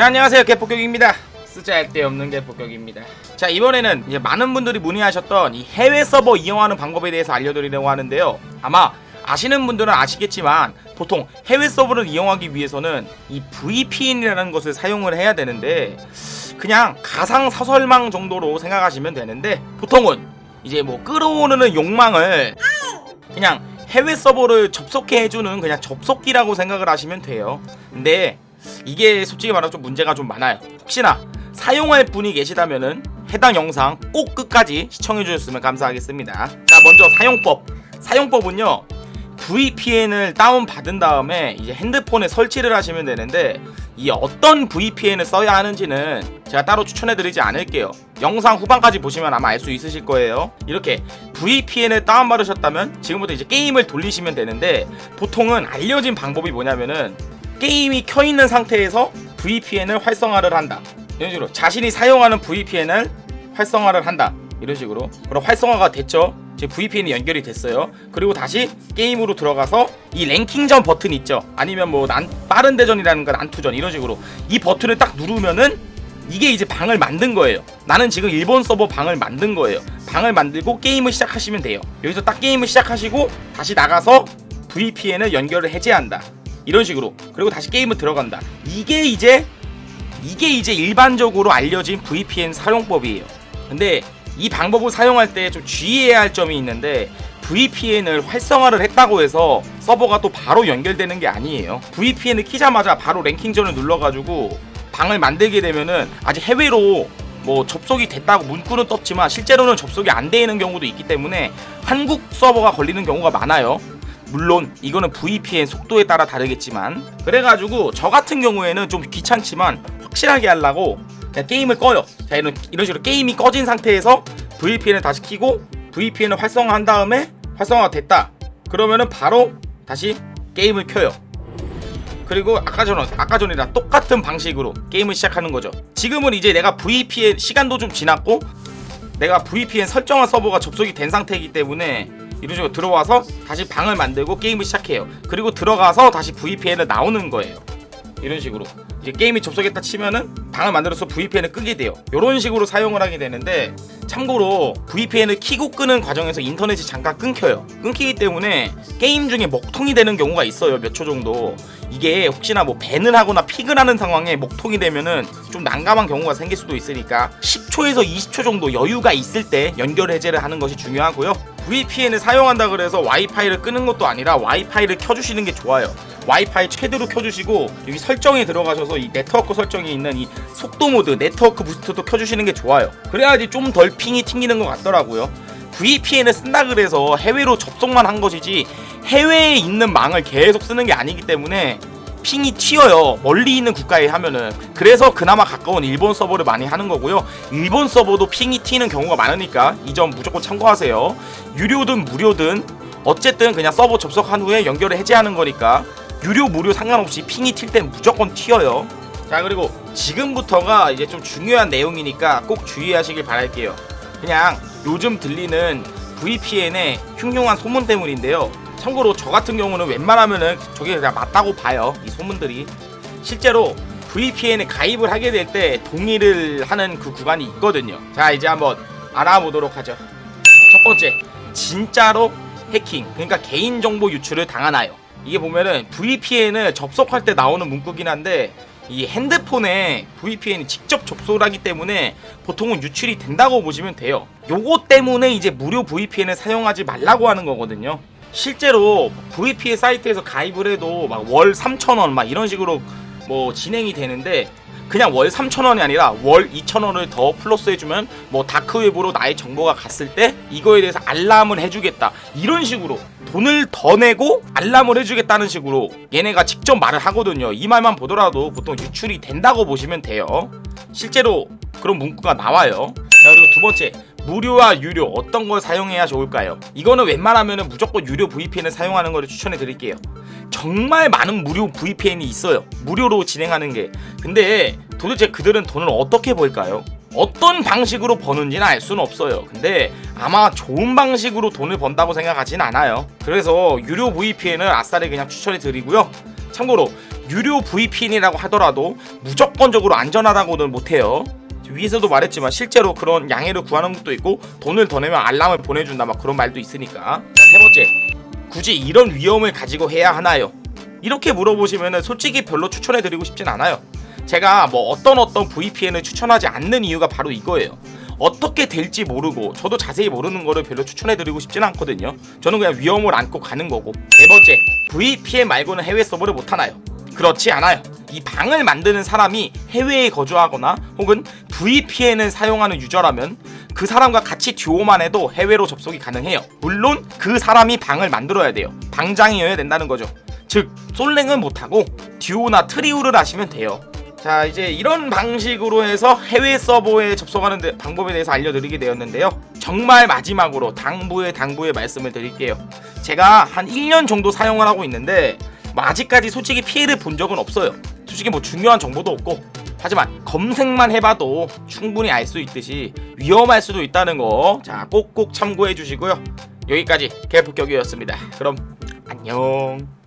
자 안녕하세요. 개폭격입니다. 쓰잘데 없는 개폭격입니다. 자 이번에는 이제 많은 분들이 문의하셨던 이 해외 서버 이용하는 방법에 대해서 알려드리려고 하는데요. 아마 아시는 분들은 아시겠지만 보통 해외 서버를 이용하기 위해서는 이 VPN이라는 것을 사용을 해야 되는데 그냥 가상 사설망 정도로 생각하시면 되는데 보통은 이제 뭐 끌어오르는 욕망을 그냥 해외 서버를 접속해 해주는 그냥 접속기라고 생각을 하시면 돼요. 근데 이게 솔직히 말하면 좀 문제가 좀 많아요. 혹시나 사용할 분이 계시다면은 해당 영상 꼭 끝까지 시청해 주셨으면 감사하겠습니다. 자, 먼저 사용법. 사용법은요. VPN을 다운 받은 다음에 이제 핸드폰에 설치를 하시면 되는데 이 어떤 VPN을 써야 하는지는 제가 따로 추천해 드리지 않을게요. 영상 후반까지 보시면 아마 알 수 있으실 거예요. 이렇게 VPN을 다운 받으셨다면 지금부터 이제 게임을 돌리시면 되는데 보통은 알려진 방법이 뭐냐면은 게임이 켜 있는 상태에서 VPN을 활성화를 한다. 이런 식으로 자신이 사용하는 VPN을 활성화를 한다. 이런 식으로. 그럼 활성화가 됐죠. 지금 VPN이 연결이 됐어요. 그리고 다시 게임으로 들어가서 이 랭킹전 버튼 있죠. 아니면 뭐 난, 빠른 대전이라는가 난투전 이런 식으로 이 버튼을 딱 누르면은 이게 이제 방을 만든 거예요. 나는 지금 일본 서버 방을 만든 거예요. 방을 만들고 게임을 시작하시면 돼요. 여기서 딱 게임을 시작하시고 다시 나가서 VPN을 연결을 해제한다. 이런 식으로. 그리고 다시 게임을 들어간다. 이게 이제 이게 이제 일반적으로 알려진 VPN 사용법이에요. 근데 이 방법을 사용할 때 좀 주의해야 할 점이 있는데 VPN을 활성화를 했다고 해서 서버가 또 바로 연결되는 게 아니에요. VPN을 키자마자 바로 랭킹전을 눌러가지고 방을 만들게 되면은 아직 해외로 뭐 접속이 됐다고 문구는 떴지만 실제로는 접속이 안 되는 경우도 있기 때문에 한국 서버가 걸리는 경우가 많아요. 물론 이거는 VPN 속도에 따라 다르겠지만 그래가지고 저 같은 경우에는 좀 귀찮지만 확실하게 하려고 그냥 게임을 꺼요. 자 이런 이런 식으로 게임이 꺼진 상태에서 VPN을 다시 켜고 VPN을 활성화한 다음에 활성화가 됐다. 그러면은 바로 다시 게임을 켜요. 그리고 아까 전 아까 전이랑 똑같은 방식으로 게임을 시작하는 거죠. 지금은 이제 내가 VPN 시간도 좀 지났고 내가 VPN 설정한 서버가 접속이 된 상태이기 때문에 이런 식으로 들어와서 다시 방을 만들고 게임을 시작해요. 그리고 들어가서 다시 VPN을 나오는 거예요. 이런 식으로 이제 게임이 접속했다 치면은 방을 만들어서 VPN을 끄게 돼요. 이런 식으로 사용을 하게 되는데 참고로 VPN을 키고 끄는 과정에서 인터넷이 잠깐 끊겨요. 끊기기 때문에 게임 중에 먹통이 되는 경우가 있어요. 몇 초 정도. 이게 혹시나 뭐 밴을 하거나 픽을 하는 상황에 먹통이 되면은 좀 난감한 경우가 생길 수도 있으니까 10초에서 20초 정도 여유가 있을 때 연결 해제를 하는 것이 중요하고요. VPN을 사용한다 그래서 와이파이를 끄는 것도 아니라 와이파이를 켜주시는 게 좋아요. 와이파이 최대로 켜주시고 여기 설정에 들어가셔서 이 네트워크 설정에 있는 이 속도 모드 네트워크 부스트도 켜주시는 게 좋아요. 그래야지 좀 덜 핑이 튕기는 것 같더라고요. VPN을 쓴다 그래서 해외로 접속만 한 것이지 해외에 있는 망을 계속 쓰는 게 아니기 때문에 핑이 튀어요. 멀리 있는 국가에 하면은. 그래서 그나마 가까운 일본 서버를 많이 하는 거고요. 일본 서버도 핑이 튀는 경우가 많으니까 이 점 무조건 참고하세요. 유료든 무료든 어쨌든 그냥 서버 접속한 후에 연결을 해제하는 거니까 유료 무료 상관없이 핑이 튈 땐 무조건 튀어요. 자 그리고 지금부터가 이제 좀 중요한 내용이니까 꼭 주의하시길 바랄게요. 그냥 요즘 들리는 VPN의 흉흉한 소문 때문인데요. 참고로 저 같은 경우는 웬만하면은 저게 그냥 맞다고 봐요. 이 소문들이 실제로 VPN에 가입을 하게 될 때 동의를 하는 그 구간이 있거든요. 자 이제 한번 알아보도록 하죠. 첫 번째 진짜로 해킹 그러니까 개인정보 유출을 당하나요? 이게 보면은 VPN을 접속할 때 나오는 문구긴 한데 이 핸드폰에 VPN이 직접 접속을 하기 때문에 보통은 유출이 된다고 보시면 돼요. 요거 때문에 이제 무료 VPN을 사용하지 말라고 하는 거거든요. 실제로 VPN 사이트에서 가입을 해도 막 월 3,000원 막 이런 식으로 뭐 진행이 되는데 그냥 월 3,000원이 아니라 월 2,000원을 더 플러스 해주면 뭐 다크웹으로 나의 정보가 갔을 때 이거에 대해서 알람을 해주겠다. 이런 식으로 돈을 더 내고 알람을 해주겠다는 식으로 얘네가 직접 말을 하거든요. 이 말만 보더라도 보통 유출이 된다고 보시면 돼요. 실제로 그런 문구가 나와요. 자 그리고 두 번째 무료와 유료 어떤 걸 사용해야 좋을까요? 이거는 웬만하면 무조건 유료 VPN을 사용하는 것을 추천해 드릴게요. 정말 많은 무료 VPN이 있어요. 무료로 진행하는 게. 근데 도대체 그들은 돈을 어떻게 벌까요? 어떤 방식으로 버는지는 알 수는 없어요. 근데 아마 좋은 방식으로 돈을 번다고 생각하진 않아요. 그래서 유료 VPN을 아싸리 그냥 추천해 드리고요. 참고로 유료 VPN이라고 하더라도 무조건적으로 안전하다고는 못해요. 위에서도 말했지만 실제로 그런 양해를 구하는 것도 있고 돈을 더 내면 알람을 보내준다 막 그런 말도 있으니까 자, 세 번째 굳이 이런 위험을 가지고 해야 하나요? 이렇게 물어보시면 솔직히 별로 추천해드리고 싶진 않아요. 제가 뭐 어떤 어떤 VPN을 추천하지 않는 이유가 바로 이거예요. 어떻게 될지 모르고 저도 자세히 모르는 거를 별로 추천해드리고 싶진 않거든요. 저는 그냥 위험을 안고 가는 거고. 네 번째, VPN 말고는 해외 서버를 못 하나요? 그렇지 않아요. 이 방을 만드는 사람이 해외에 거주하거나 혹은 VPN을 사용하는 유저라면 그 사람과 같이 듀오만 해도 해외로 접속이 가능해요. 물론 그 사람이 방을 만들어야 돼요. 방장이어야 된다는 거죠. 즉 솔랭은 못하고 듀오나 트리오를 하시면 돼요. 자 이제 이런 방식으로 해서 해외 서버에 접속하는 데- 방법에 대해서 알려드리게 되었는데요. 정말 마지막으로 당부의 당부의 말씀을 드릴게요. 제가 한 1년 정도 사용을 하고 있는데 뭐 아직까지 솔직히 피해를 본 적은 없어요. 솔직히 뭐 중요한 정보도 없고 하지만 검색만 해봐도 충분히 알 수 있듯이 위험할 수도 있다는 거 자 꼭꼭 참고해 주시고요. 여기까지 개폭격이었습니다. 그럼 안녕.